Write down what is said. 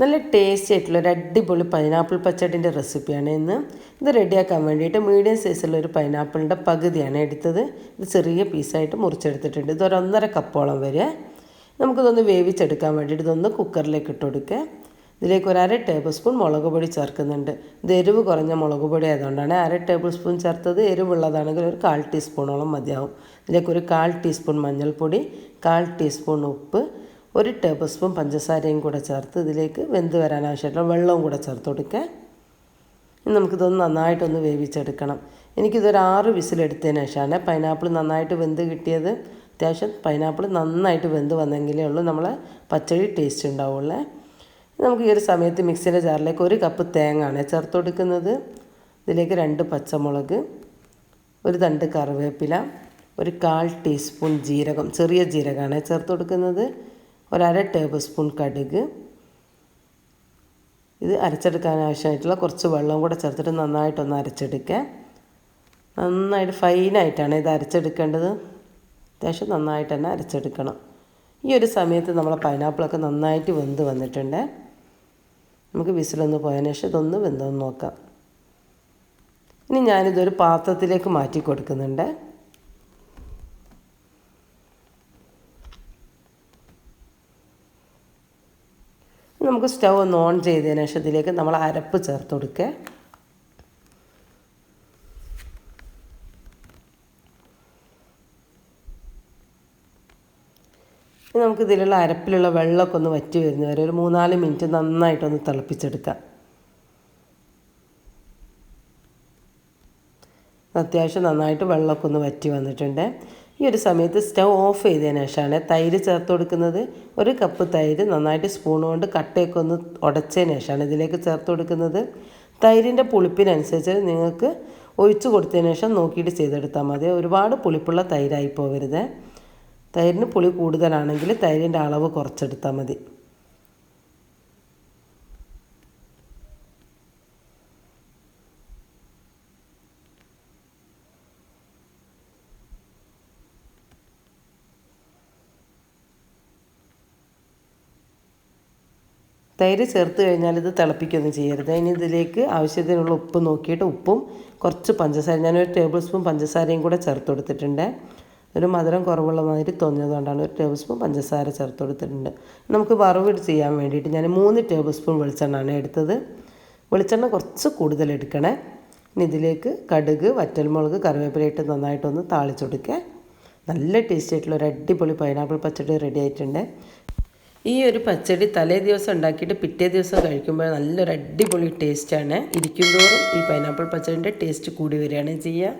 നല്ല ടേസ്റ്റി ആയിട്ടുള്ള ഒരു അടിപൊളി പൈനാപ്പിൾ പച്ചടിന്റെ റെസിപ്പിയാണ് ഇന്ന്. ഇത് റെഡിയാക്കാൻ വേണ്ടിയിട്ട് മീഡിയം സൈസുള്ള ഒരു പൈനാപ്പിളിന്റെ പകുതിയാണ് എടുത്തത്. ഇത് ചെറിയ പീസായിട്ട് മുറിച്ചെടുത്തിട്ടുണ്ട്. ഇതൊരു ഒന്നര കപ്പോളം വരെ. നമുക്കിതൊന്ന് വേവിച്ചെടുക്കാൻ വേണ്ടിയിട്ട് ഇതൊന്ന് കുക്കറിലേക്ക് ഇട്ട് കൊടുക്കുക. ഇതിലേക്ക് ഒരു അര ടേബിൾ സ്പൂൺ മുളക് പൊടി ചേർക്കുന്നുണ്ട്. ഇത് എരിവ് കുറഞ്ഞ മുളക് പൊടി ആയതുകൊണ്ടാണ് അര ടേബിൾ സ്പൂൺ ചേർത്തത്. എരിവുള്ളതാണെങ്കിൽ ഒരു കാൽ ടീസ്പൂണോളം മതിയാവും. ഇതിലേക്ക് ഒരു കാൽ ടീസ്പൂൺ മഞ്ഞൾപ്പൊടി കാൽ ടീസ്പൂൺ ഉപ്പ് ഒരു ടേബിൾ സ്പൂൺ പഞ്ചസാരയും കൂടെ ചേർത്ത് ഇതിലേക്ക് വെന്ത് വരാൻ ആവശ്യമായിട്ടുള്ള വെള്ളവും കൂടെ ചേർത്ത് കൊടുക്കുക. ഇനി നമുക്കിതൊന്ന് നന്നായിട്ടൊന്ന് വേവിച്ചെടുക്കണം. എനിക്കിതൊരു ആറ് വിസിലെടുത്തതിന് ശേഷമാണ് പൈനാപ്പിൾ നന്നായിട്ട് വെന്ത് കിട്ടിയത്. അത്യാവശ്യം പൈനാപ്പിൾ നന്നായിട്ട് വെന്ത് വന്നെങ്കിലേ ഉള്ളൂ നമ്മളെ പച്ചടി ടേസ്റ്റ് ഉണ്ടാവുള്ളേ. നമുക്ക് ഈ ഒരു സമയത്ത് മിക്സിയുടെ ജാറിലേക്ക് ഒരു കപ്പ് തേങ്ങയാണ് ചേർത്ത് കൊടുക്കുന്നത്. ഇതിലേക്ക് രണ്ട് പച്ചമുളക് ഒരു തണ്ട് കറിവേപ്പില ഒരു കാൽ ടീസ്പൂൺ ജീരകം ചെറിയ ജീരകമാണ് ചേർത്ത് കൊടുക്കുന്നത്. ഒരര ടേബിൾ സ്പൂൺ കടുക്. ഇത് അരച്ചെടുക്കാൻ ആവശ്യമായിട്ടുള്ള കുറച്ച് വെള്ളം കൂടെ ചേർത്തിട്ട് നന്നായിട്ടൊന്ന് അരച്ചെടുക്കുക. നന്നായിട്ട് ഫൈനായിട്ടാണ് ഇത് അരച്ചെടുക്കേണ്ടത്. അത്യാവശ്യം നന്നായിട്ട് തന്നെ അരച്ചെടുക്കണം. ഈ ഒരു സമയത്ത് നമ്മളെ പൈനാപ്പിളൊക്കെ നന്നായിട്ട് വെന്ത് വന്നിട്ടുണ്ട്. നമുക്ക് വിസിലൊന്ന് പോയതിന് ശേഷം ഇതൊന്ന് വെന്തോന്ന് നോക്കാം. ഇനി ഞാനിതൊരു പാത്രത്തിലേക്ക് മാറ്റി കൊടുക്കുന്നുണ്ട്. നമുക്ക് സ്റ്റൗ ഒന്ന് ഓൺ ചെയ്തതിന് ശേഷം ഇതിലേക്ക് നമ്മൾ അരപ്പ് ചേർത്ത് കൊടുക്കുക നമുക്ക് ഇതിലുള്ള അരപ്പിലുള്ള വെള്ളമൊക്കെ ഒന്ന് വറ്റി വരുന്ന വരെ ഒരു മൂന്നാൽ മിനിറ്റ് നന്നായിട്ടൊന്ന് തിളപ്പിച്ചെടുക്കാം. അത്യാവശ്യം നന്നായിട്ട് വെള്ളമൊക്കെ ഒന്ന് വറ്റി വന്നിട്ടുണ്ട്. ഈ ഒരു സമയത്ത് സ്റ്റൗ ഓഫ് ചെയ്തതിന് ശേഷമാണ് തൈര് ചേർത്ത് കൊടുക്കുന്നത്. ഒരു കപ്പ് തൈര് നന്നായിട്ട് സ്പൂൺ കൊണ്ട് കട്ടയൊക്കെ ഒന്ന് ഉടച്ചതിന് ശേഷമാണ് ഇതിലേക്ക് ചേർത്ത് കൊടുക്കുന്നത്. തൈരിന്റെ പുളിപ്പിനനുസരിച്ച് നിങ്ങൾക്ക് ഒഴിച്ച് കൊടുത്തതിന് ശേഷം നോക്കിയിട്ട് ചെയ്തെടുത്താൽ മതി. ഒരുപാട് പുളിപ്പുള്ള തൈരായി പോകരുത്. തൈരിന് പുളി കൂടുതലാണെങ്കിൽ തൈരിന്റെ അളവ് കുറച്ചെടുത്താൽ മതി. തൈര് ചേർത്ത് കഴിഞ്ഞാൽ ഇത് തിളപ്പിക്കൊന്നും ചെയ്യരുത്. ഇനി ഇതിലേക്ക് ആവശ്യത്തിനുള്ള ഉപ്പ് നോക്കിയിട്ട് ഉപ്പും കുറച്ച് പഞ്ചസാര ഞാനൊരു ടേബിൾ സ്പൂൺ പഞ്ചസാരയും കൂടെ ചേർത്ത് കൊടുത്തിട്ടുണ്ട്. ഒരു മധുരം കുറവുള്ള മാതിരി തോന്നിയതുകൊണ്ടാണ് ഒരു ടേബിൾ സ്പൂൺ പഞ്ചസാര ചേർത്ത് കൊടുത്തിട്ടുണ്ട്. നമുക്ക് വറവിട്ട് ചെയ്യാൻ വേണ്ടിയിട്ട് ഞാൻ മൂന്ന് ടേബിൾ സ്പൂൺ വെളിച്ചെണ്ണയാണ് എടുത്തത്. വെളിച്ചെണ്ണ കുറച്ച് കൂടുതൽ എടുക്കണേ. ഇനി ഇതിലേക്ക് കടുക് വറ്റൽമുളക് കറിവേപ്പില ഇട്ട് നന്നായിട്ടൊന്ന് താളിച്ചെടുക്കുക. നല്ല ടേസ്റ്റി ആയിട്ടുള്ള ഒരു അടിപൊളി പൈനാപ്പിൾ പച്ചടി റെഡി ആയിട്ടുണ്ട്. ഈ ഒരു പച്ചടി തലേ ദിവസം ഉണ്ടാക്കിയിട്ട് പിറ്റേ ദിവസം കഴിക്കുമ്പോൾ നല്ലൊരു അടിപൊളി ടേസ്റ്റാണ് ഇരിക്കും തോറും ഈ പൈനാപ്പിൾ പച്ചടിന്റെ ടേസ്റ്റ് കൂടി വരികയാണ് ചെയ്യുക.